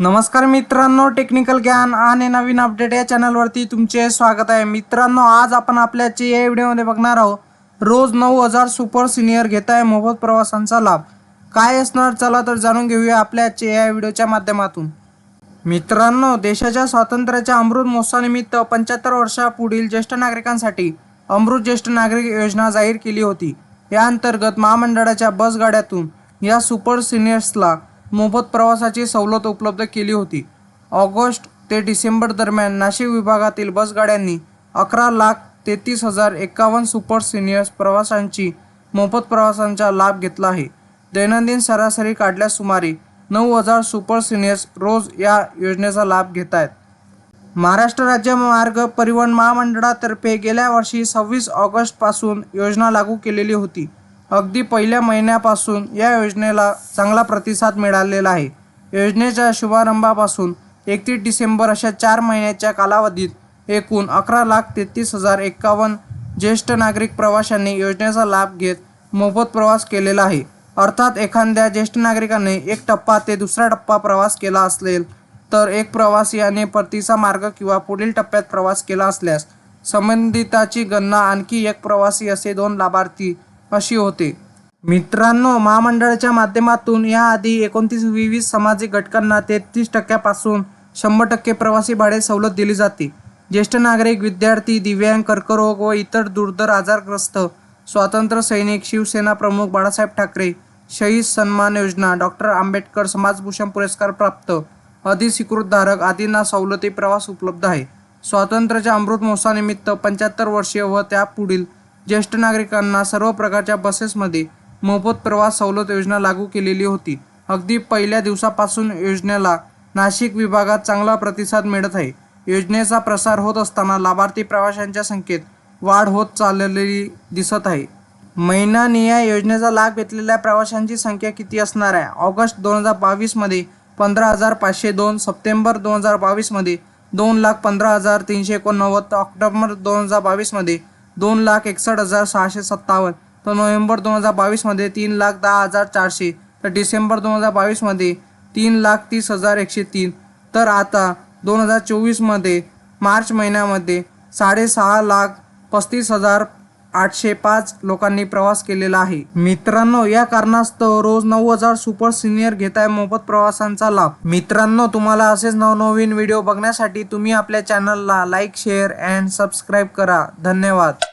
नमस्कार मित्रांनो टेक्निकल ज्ञान आणि नवीन अपडेट या चॅनलवरती तुमचे स्वागत आहे. मित्रांनो आज आपण आपल्याचे या व्हिडिओमध्ये बघणार आहोत. रोज नऊ हजार सुपर सिनियर घेत आहे मोफत प्रवासांचा लाभ. काय असणार? चला तर जाणून घेऊया आपल्याचे या व्हिडिओच्या माध्यमातून. मित्रांनो देशाच्या स्वातंत्र्याच्या अमृत महोत्सवानिमित्त पंच्याहत्तर वर्षापुढील ज्येष्ठ नागरिकांसाठी अमृत ज्येष्ठ नागरिक योजना जाहीर केली होती. या अंतर्गत महामंडळाच्या बस गाड्यातून या सुपर सिनियर्सला मोफत प्रवासाची सवलत उपलब्ध केली होती. ऑगस्ट ते डिसेंबर दरम्यान नाशिक विभागातील बसगाड्यांनी अकरा लाख तेहतीस हजार एकावन्न सुपर सिनियर्स प्रवाशांची मोफत प्रवासांचा लाभ घेतला आहे. दैनंदिन सरासरी काढल्यास सुमारे नऊ हजार सुपर सिनियर्स रोज या योजनेचा लाभ घेत आहेत महाराष्ट्र राज्य मार्ग परिवहन महामंडळातर्फे गेल्या वर्षी सव्वीस ऑगस्टपासून योजना लागू केलेली होती. अगदी पहिल्या महिन्यापासून या योजनेला चांगला प्रतिसाद मिळालेला आहे. योजनेच्या शुभारंभापासून एकतीस डिसेंबर अशा चार महिन्याच्या कालावधीत एकूण अकरा लाख तेहतीस हजार एक्कावन्न ज्येष्ठ नागरिक प्रवाशांनी योजनेचा लाभ घेत मोफत प्रवास केलेला आहे. अर्थात एखाद्या ज्येष्ठ नागरिकाने एक टप्पा ते दुसरा टप्पा प्रवास केला असेल तर एक प्रवासी याने परतीचा मार्ग किंवा पुढील टप्प्यात प्रवास केला असल्यास संबंधिताची गणना आणखी एक प्रवासी असे दोन लाभार्थी अशी होते. मित्रांनो महामंडळाच्या माध्यमातून याआधी एकोणतीस विविध सामाजिक घटकांना तेहतीस टक्क्यापासून शंभर टक्के प्रवासी भाडे सवलत दिली जाते. ज्येष्ठ नागरिक विद्यार्थी दिव्यांग कर्करोग व इतर दुर्धर आजारग्रस्त स्वातंत्र्य सैनिक शिवसेना प्रमुख बाळासाहेब ठाकरे शहीद सन्मान योजना डॉक्टर आंबेडकर समाजभूषण पुरस्कार प्राप्त अधिस्वीकृतधारक आदींना सवलती प्रवास उपलब्ध आहे. स्वातंत्र्याच्या अमृत महोत्सवानिमित्त पंच्याहत्तर वर्षीय व त्यापुढील ज्येष्ठ नागरिकांना सर्व प्रकारच्या बसेसमध्ये मोफत प्रवास सवलत योजना लागू केलेली होती. अगदी पहिल्या दिवसापासून योजनेला नाशिक विभागात चांगला प्रतिसाद मिळत आहे. योजनेचा प्रसार होत असताना लाभार्थी प्रवाशांच्या संख्येत वाढ होत चाललेली दिसत आहे. महिनानी या योजनेचा लाभ घेतलेल्या प्रवाशांची संख्या किती असणार आहे? ऑगस्ट दोन हजार बावीसमध्ये पंधरा हजार पाचशे दोन सप्टेंबर दोन हजार बावीसमध्ये दोन लाख पंधरा हजार तीनशे एकोणनव्वद ऑक्टोबर दोन हजार बावीसमध्ये दोन लाख एकसष्ट हजार सहाशे सत्तावन्न. तर नोव्हेंबर दोन हजार बावीसमध्ये तीन लाख दहा हजार चारशे. तर डिसेंबर दोन हजार बावीसमध्ये तीन लाख तीस हजार एकशे तीन. तर आता दोन हजार चोवीसमध्ये मार्च महिन्यामध्ये साडेसहा लाख पस्तीस हजार आठशे पाच लोकांनी प्रवास केलेला आहे. मित्रांनो या कारणास्तव रोज नऊ हजार सुपर सिनियर घेत आहे मोफत प्रवासांचा लाभ. मित्रांनो तुम्हाला असेच नवनवीन व्हिडिओ बघण्यासाठी तुम्ही आपल्या चॅनलला लाईक शेअर अँड सबस्क्राईब करा. धन्यवाद.